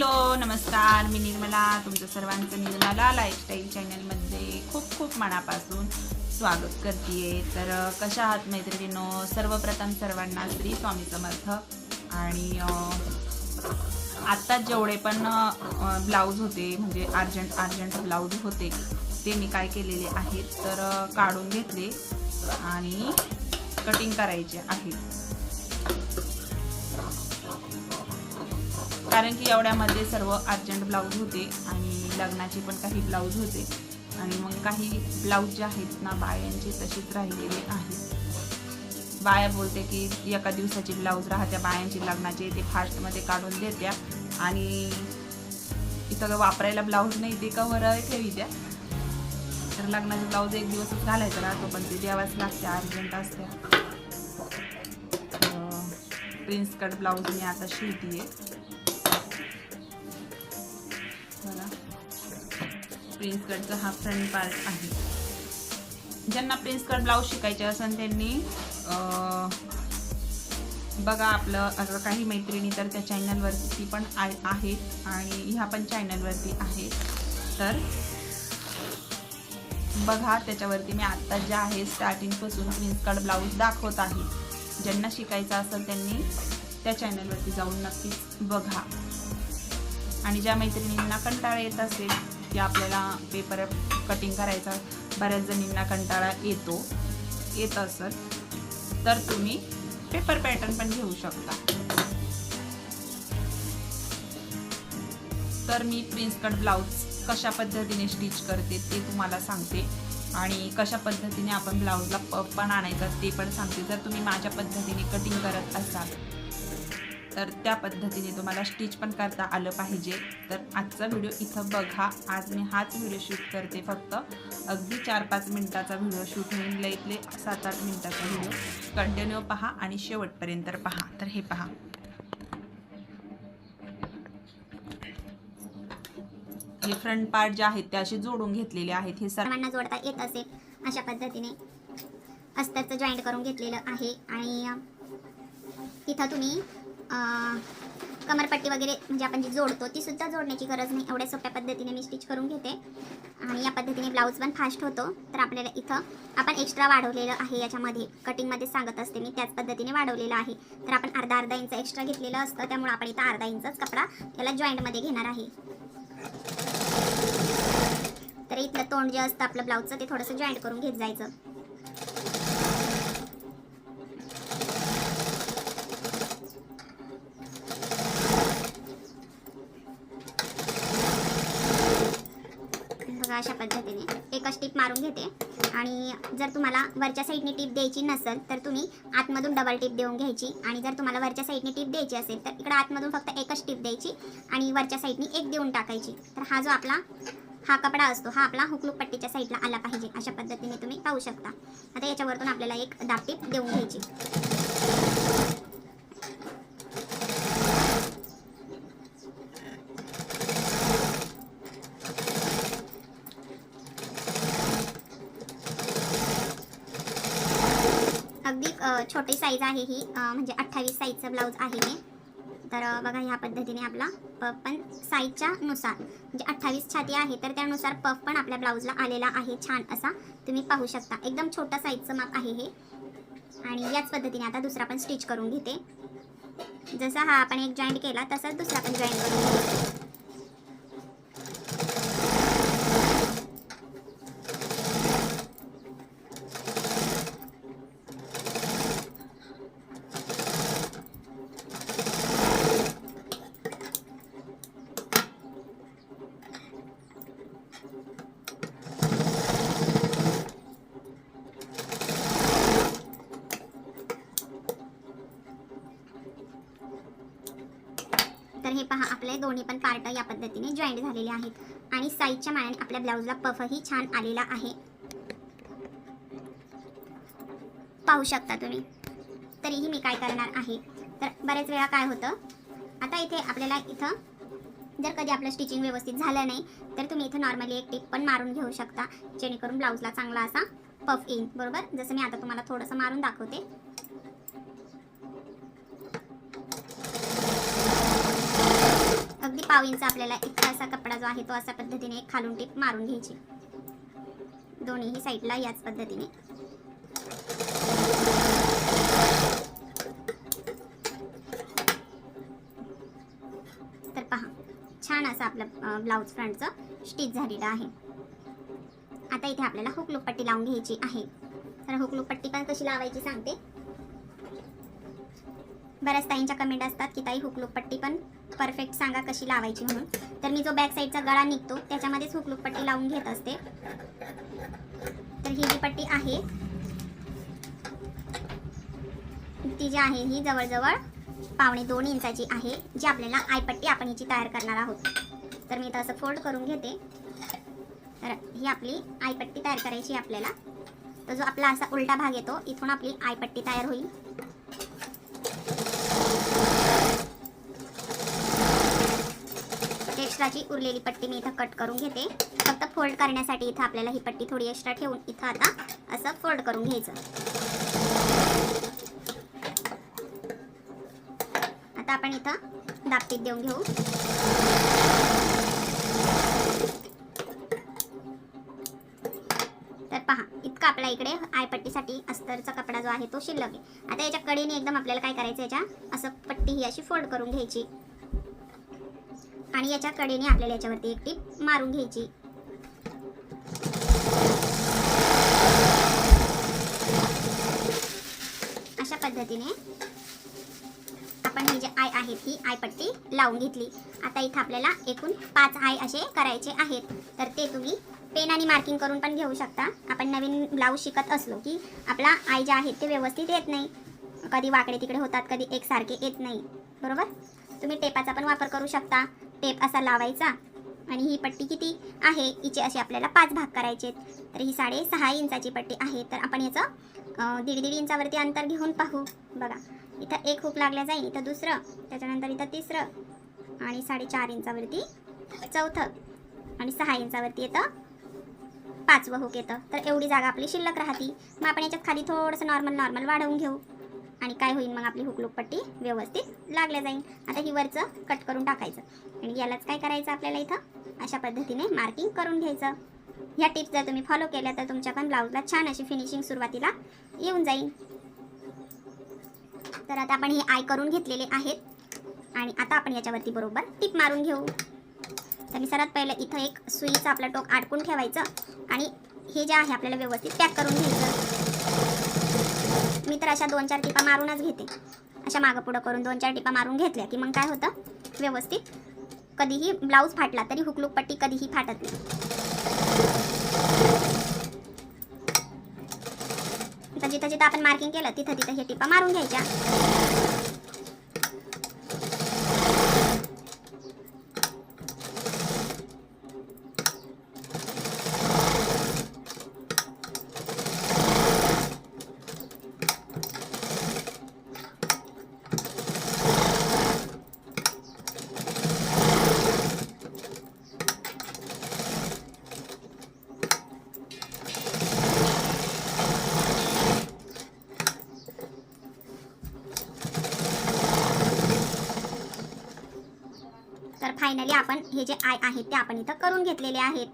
Hello नमस्कार. मी निर्मला. तुमचं सर्वांचं निर्मला लाईफस्टाईल चॅनलमध्ये खूप खूप मनापासून स्वागत करते तर कशा आहात मैत्रिणीनो? सर्वप्रथम सर्वांना श्री स्वामी समर्थ. आणि आत्ता जेवढे पण ब्लाऊज होते म्हणजे अर्जंट अर्जंट ब्लाऊज होते ते मी काय केलेले आहेत तर काढून घेतले आणि कटिंग करायचे आहेत कारण की एवढ्यामध्ये सर्व अर्जंट ब्लाऊज होते आणि लग्नाचे पण काही ब्लाऊज होते. आणि मग काही ब्लाऊज जे आहेत ना बायांचे तसेच राहिलेले आहेत. बाया बोलते की एका दिवसाची ब्लाऊज राहत्या बायांची लग्नाचे ते फास्टमध्ये काढून देत्या. आणि इथं वापरायला ब्लाऊज नाही ते कवर ठेवी द्या तर लग्नाचे ब्लाऊज एक दिवसच घालायचा राहतो पण ते द्यावाच लागते अर्जंट असत्या. प्रिन्स कट ब्लाऊज मी आता शिवतीये. प्रिन्स कटचा हा फ्रंट पार्ट आहे. ज्यांना प्रिन्स कट ब्लाऊज शिकायचे असेल त्यांनी बघा आपलं काही मैत्रिणी तर त्या चॅनलवरती पण आहे आहेत आणि ह्या पण चॅनलवरती आहेत. तर बघा त्याच्यावरती मी आत्ता जे आहे स्टार्टिंगपासून प्रिन्स कट ब्लाऊज दाखवत आहे. ज्यांना शिकायचं असेल त्यांनी त्या चॅनलवरती जाऊन नक्कीच बघा. आणि ज्या मैत्रिणींना कंटाळा येत असेल की आपल्याला पेपर कटिंग करायचा बऱ्याच जणींना कंटाळा येतो. येत असेल तर तुम्ही पेपर पॅटर्न पण घेऊ शकता. तर मी प्रिन्स कट ब्लाऊज कशा पद्धतीने स्टिच करते ते तुम्हाला सांगते. आणि कशा पद्धतीने आपण ब्लाऊजला पफ पण आणायचा ते पण सांगते. जर तुम्ही माझ्या पद्धतीने कटिंग करत असाल तर त्या पद्धतीने तुम्हाला स्टिच पण करता आलं पाहिजे. तर आजचा व्हिडिओ इथं बघा. आज मी हाच व्हिडिओ शूट करते फक्त. अगदी चार पाच मिनिटाचा व्हिडिओ शूट होईल. लईतले सात आठ मिनिटाचा व्हिडिओ. कंटिन्यू पहा आणि शेवटपर्यंत पहा. तर हे पहा. हे फ्रंट पार्ट जे आहेत ते असे जोडून घेतलेले आहेत. हे सर्वांना जोडता येत असेल अशा पद्धतीने अस्तरचं जॉईंट करून घेतलेलं आहे. आणि इथं तिथं तुम्ही कमरपट्टी वगैरे म्हणजे आपण जी जोडतो ती सुद्धा जोडण्याची गरज नाही. एवढ्या सोप्या पद्धतीने मी स्टिच करून घेते. आणि या पद्धतीने ब्लाऊज पण फास्ट होतो. तर आपल्याला इथं आपण एक्स्ट्रा वाढवलेलं आहे. याच्यामध्ये कटिंगमध्ये सांगत असते मी त्याच पद्धतीने वाढवलेलं आहे. तर आपण अर्धा अर्धा इंच एक्स्ट्रा घेतलेलं असतं. त्यामुळे आपण इथं अर्धा इंचच कपडा याला जॉईंटमध्ये घेणार आहे. तर इथलं तोंड जे असतं आपलं ब्लाऊजचं ते थोडंसं जॉईंट करून घेत जायचं बघा अशा पद्धतीने एकच टीप मारून घेते. आणि जर तुम्हाला वरच्या साईडने टीप द्यायची नसेल तर तुम्ही आतमधून डबल टीप देऊन घ्यायची. आणि जर तुम्हाला वरच्या साईडने टीप द्यायची असेल तर इकडं आतमधून फक्त एकच टीप द्यायची आणि वरच्या साईडने एक देऊन टाकायची. तर हा जो आपला हा कपडा असतो हा आपला हुकलूक पट्टीच्या साईडला आला पाहिजे. अशा पद्धतीने तुम्ही पाहू शकता. आता याच्यावरतून आपल्याला एक दाबटीप देऊन घ्यायची. अगदी छोटी साईज आहे ही. म्हणजे अठ्ठावीस साईजचं ब्लाऊज आहे हे. तर बघा ह्या पद्धतीने आपला पफ पण साईजच्या नुसार. म्हणजे अठ्ठावीस छाती आहे तर त्यानुसार पफ पण आपल्या ब्लाऊजला आलेला आहे छान असा. तुम्ही पाहू शकता. एकदम छोटा साईजचं माप आहे हे. आणि याच पद्धतीने आता दुसरा पण स्टिच करून घेते. जसा हा आपण एक जॉईंट केला तसाच दुसरा पण जॉईंट करून घेऊ तर हे पहा आपले दोन्ही पण पार्ट या पद्धतीने जॉईंट झालेले आहेत. आणि साईजच्या मानाने आपल्या ब्लाऊजला पफही छान आलेला आहे. पाहू शकता तुम्ही. तरीही मी काय करणार आहे? तर बरेच वेळा काय होतं आता इथे आपल्याला इथं जर कधी आपलं स्टिचिंग व्यवस्थित झालं नाही तर तुम्ही इथं नॉर्मली एक टिप पण मारून घेऊ शकता जेणेकरून ब्लाऊजला चांगला असा पफ येईल. बरोबर? जसं मी आता तुम्हाला थोडंसं मारून दाखवते. अगदी पाव इंच आपल्याला इतका असा कपडा जो आहे तो अशा पद्धतीने एक खालून टीप मारून घ्यायची. दोन्हीही साईडला याच पद्धतीने. तर पहा छान असं आपलं ब्लाऊज फ्रंटचं स्टिच झालेलं आहे. आता इथे आपल्याला हुकलूक पट्टी लावून घ्यायची आहे. तर हुकलूक पट्टी पण कशी लावायची सांगते. बऱ्याच ताईंच्या कमेंट असतात की ताई हुकलूक पट्टी पण परफेक्ट सांगा कशी लावायची म्हणून. तर मी जो बॅक साईडचा गळा निघतो त्याच्यामध्येच हुकलूक पट्टी लावून घेत असते. तर ही जी पट्टी आहे ती जी आहे ही जवळजवळ पावणे दोन इंचाची आहे जी आपल्याला आयपट्टी आपण हिची तयार करणार आहोत. तर मी इथं असं फोल्ड करून घेते. तर ही आपली आयपट्टी तयार करायची आहे आपल्याला. तर जो आपला असा उलटा भाग येतो इथून आपली आयपट्टी तयार होईल. एक्स्ट्राची उरलेली पट्टी मी इथं कट करून घेते. फक्त फोल्ड करण्यासाठी इथं आपल्याला ही पट्टी थोडी एक्स्ट्रा ठेवून इथं आता असं फोल्ड करून घ्यायचं. आता आपण इथं दापटीत देऊन घेऊ. तर पहा इतका आपल्या इकडे आयपट्टीसाठी अस्तरचा कपडा जो आहे तो शिल्लक आहे. आता याच्या कडेने एकदम आपल्याला काय करायचं याच्या? असं पट्टी ही अशी फोल्ड करून घ्यायची. आणि याच्या कडेने आपल्याला याच्यावरती एक टीप मारून घ्यायची. अशा पद्धतीने आपण ही जी आय आहेत ही आय पट्टी लावून घेतली. आता इथं आपल्याला एकूण पाच आय असे करायचे आहेत. तर ते तुम्ही पेन आणि मार्किंग करून पण घेऊ शकता. आपण नवीन ब्लाऊज शिकत असलो की आपला आय जे आहेत ते व्यवस्थित येत नाही. कधी वाकडे तिकडे होतात कधी एकसारखे येत नाही. बरोबर? तुम्ही टेपाचा पण वापर करू शकता. टेप असा लावायचा आणि ही पट्टी किती आहे हिचे असे आपल्याला पाच भाग करायचे आहेत. तर ही साडे सहा इंचाची पट्टी आहे. तर आपण याचं दीड दीड इंचावरती अंतर घेऊन पाहू. बघा इथं एक हुक लागल्या जाईल इथं दुसरं त्याच्यानंतर इथं तिसरं आणि साडेचार इंचावरती चौथं आणि सहा इंचावरती येतं पाचवं हुक येतं. तर एवढी जागा आपली शिल्लक राहते. मग आपण याच्यात खाली थोडंसं नॉर्मल नॉर्मल वाढवून घेऊ. आणि काय होईल मग आपली हुकलूक पट्टी व्यवस्थित लागल्या जाईल. आता ही वरचं कट करून टाकायचं. आणि यालाच काय करायचं आपल्याला इथं? अशा पद्धतीने मार्किंग करून घ्यायचं. ह्या टिप्स जर तुम्ही फॉलो केल्या तर तुमच्या पण ब्लाऊजला छान अशी फिनिशिंग सुरुवातीला येऊन जाईल. तर आता आपण हे आय करून घेतलेले आहेत. आणि आता आपण याच्यावरती बरोबर टिप मारून घेऊ. तर मी सर्वात पहिलं इथं एक सुईचं आपलं टोक आडकून ठेवायचं. आणि हे जे आहे आपल्याला व्यवस्थित पॅक करून घ्यायचं. मी तर अशा दोन चार टिपा मारूनच घेते. अशा मागं पुढं करून दोन चार टिपा मारून घेतल्या की मग काय होतं? व्यवस्थित कधीही ब्लाऊज फाटला तरी हुकलूक पट्टी कधीही फाटत नाही. इथं जिथं जिथं आपण मार्किंग केलं तिथं तिथं हे टिपा मारून घ्यायच्या तर फायनली आपण हे जे आय आहेत ते आपण इथं करून घेतलेले आहेत.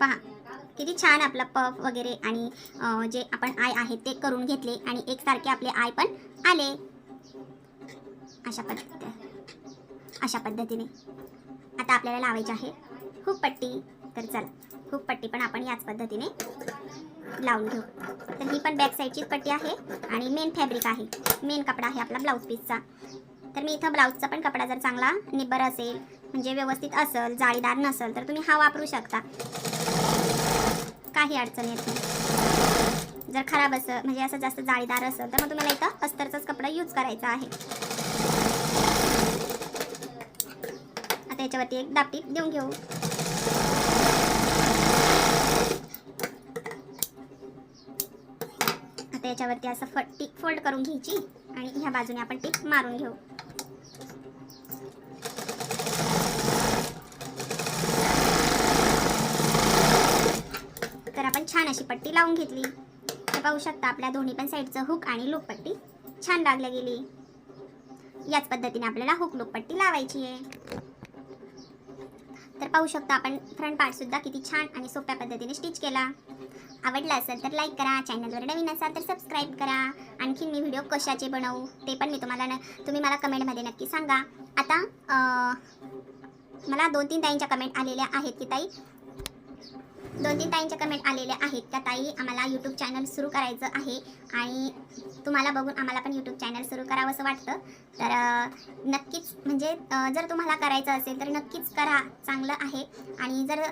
पहा किती छान आपला पफ वगैरे आणि जे आपण आय आहेत ते करून घेतले आणि एकसारखे आपले आय पण आले. अशा पद्धती अशा पद्धतीने. आता आपल्याला लावायचे आहे खूप पट्टी. तर चला खूप पट्टी पण आपण याच पद्धतीने लावून घेऊ. तर ही पण बॅक साईडचीच पट्टी आहे आणि मेन फॅब्रिक आहे. मेन कपडा आहे आपला ब्लाऊज पीसचा तर मी इथं ब्लाऊजचा पण कपडा जर चांगला निब्बर असेल म्हणजे व्यवस्थित असेल जाळीदार नसेल तर तुम्ही हा वापरू शकता. काही अडचण येत नाही. जर खराब असं म्हणजे असं जास्त जाळीदार असेल तर मग तुम्हाला इथं अस्तरचाच कपडा यूज करायचा आहे. आता याच्यावरती एक दापटी देऊन घेऊ. आता याच्यावरती असं फ टीक फोल्ड करून घ्यायची आणि ह्या बाजूने आपण टीक मारून घेऊ. तर आपण छान अशी पट्टी लावून घेतली. तर पाहू शकता आपल्या दोन्ही पण साईडचं हुक आणि लूप पट्टी छान लागल्या गेली. याच पद्धतीने आपल्याला हुक लूप पट्टी लावायची आहे. तर पाहू शकता आपण फ्रंट पार्टसुद्धा किती छान आणि सोप्या पद्धतीने स्टिच केला. आवडला असेल तर लाईक करा चॅनलवर नवीन असाल तर सबस्क्राईब करा. आणखीन मी व्हिडिओ कशाचे बनवू ते पण मी तुम्हाला न तुम्ही मला कमेंटमध्ये नक्की सांगा. आता मला दोन तीन ताईंच्या कमेंट आलेल्या आहेत की ताई. दोन तीन ताईंच्या कमेंट आलेल्या आहेत त्या ताई? आम्हाला यूट्यूब चॅनल सुरू करायचं आहे आणि तुम्हाला बघून आम्हाला पण यूट्यूब चॅनल सुरू करावं असं वाटतं. तर नक्कीच म्हणजे जर तुम्हाला करायचं असेल तर नक्कीच करा. चांगलं आहे. आणि जर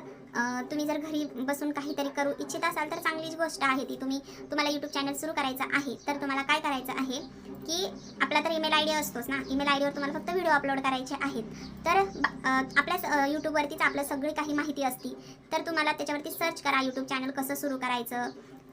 तुम्ही जर घरी बसून काहीतरी करू इच्छित असाल तर चांगलीच गोष्ट आहे ती. तुम्ही तुम्हाला यूट्यूब चॅनल सुरू करायचं आहे तर तुम्हाला काय करायचं आहे की आपला तर ईमेल आय डी असतोच ना. ईमेल आय डीवर तुम्हाला फक्त व्हिडिओ अपलोड करायचे आहेत. तर ब- आपल्या यूट्यूबवरतीच आपलं सगळी काही माहिती असती तर तुम्हाला त्याच्यावरती सर्च करा यूट्यूब चॅनल कसं सुरू करायचं.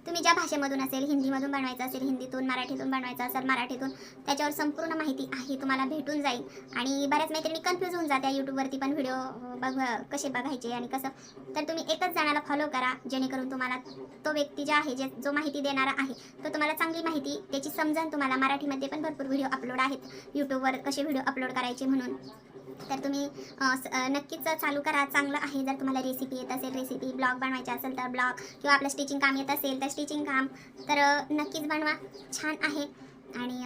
तुम्ही ज्या भाषेमधून असेल हिंदीमधून बनवायचं असेल हिंदीतून मराठीतून बनवायचं असेल मराठीतून त्याच्यावर संपूर्ण माहिती आहे तुम्हाला भेटून जाईल. आणि बऱ्याच मैत्रिणी कन्फ्यूज होऊन जात्या यूट्यूबवरती पण व्हिडिओ बघ कसे बघायचे आणि कसं. तर तुम्ही एकच जणाला फॉलो करा जेणेकरून तुम्हाला तो व्यक्ती जे आहे जे जो माहिती देणारा आहे तो तुम्हाला चांगली माहिती त्याची समजण तुम्हाला मराठीमध्ये पण भरपूर व्हिडिओ अपलोड आहेत. यूट्यूबवर कसे व्हिडिओ अपलोड करायचे म्हणून. तर तुम्ही नक्कीच चालू करा. चांगलं आहे जर तुम्हाला रेसिपी येत असेल रेसिपी ब्लॉग बनवायचा असेल तर ब्लॉग किंवा आपलं स्टिचिंग काम येत असेल तर स्टिचिंग काम. तर नक्कीच बनवा. छान आहे. आणि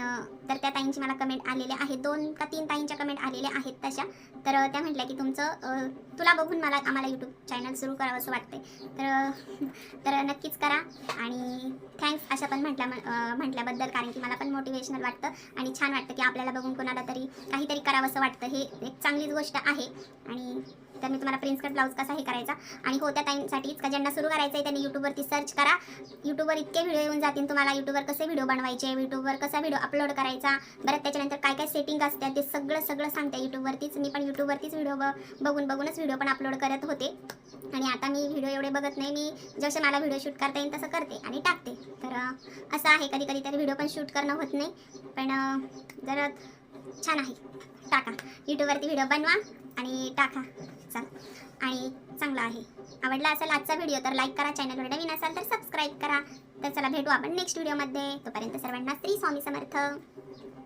तर त्या ताईंची मला कमेंट आलेल्या आहेत. दोन का तीन ताईंच्या कमेंट आलेल्या आहेत तशा. तर त्या म्हटल्या की तुमचं तुला बघून मला आम्हाला यूट्यूब चॅनल सुरू करावं असं वाटतंय. तर तर नक्कीच करा. आणि थँक्स अशा पण म्हटल्या म्हटल्याबद्दल कारण की मला पण मोटिवेशनल वाटतं आणि छान वाटतं की आपल्याला बघून कोणाला तरी काहीतरी करावं असं वाटतं. हे एक चांगलीच गोष्ट आहे. आणि तर मी तुम्हाला प्रिन्स कट ब्लाऊज कसा हे करायचा. आणि हो त्या टाईमसाठीच का ज्यांना सुरू करायचं आहे. त्यांनी यूट्यूबवरती सर्च करा. यूट्यूबवर इतके व्हिडिओ येऊन जातील तुम्हाला. यूट्यूबवर कसे व्हिडिओ बनवायचे यूट्यूबवर कसा व्हिडिओ अपलोड करायचा. बरं त्याच्यानंतर काय काय सेटिंग असतात ते सगळं सगळं सांगते यूट्यूबवरतीच मी पण यूट्यूबवरतीच व्हिडिओ बघून बघूनच व्हिडिओ पण अपलोड करत होते. आणि आता मी व्हिडिओ एवढे बघत नाही. मी जसे मला व्हिडिओ शूट करता येईल तसं करते आणि टाकते. तर असं आहे. कधी कधी तर व्हिडिओ पण शूट करणं होत नाही. पण जर जरा छान आहे. टाका. यूट्यूबवरती व्हिडिओ बनवा आणि टाका. चल. आणि चांगला आहे. आवडला असेल आजचा व्हिडिओ तर लाईक करा. चॅनलवर नवीन असाल तर सबस्क्राईब करा. तर चला भेटू आपण नेक्स्ट व्हिडिओमध्ये तोपर्यंत सर्वांना श्री स्वामी समर्थ.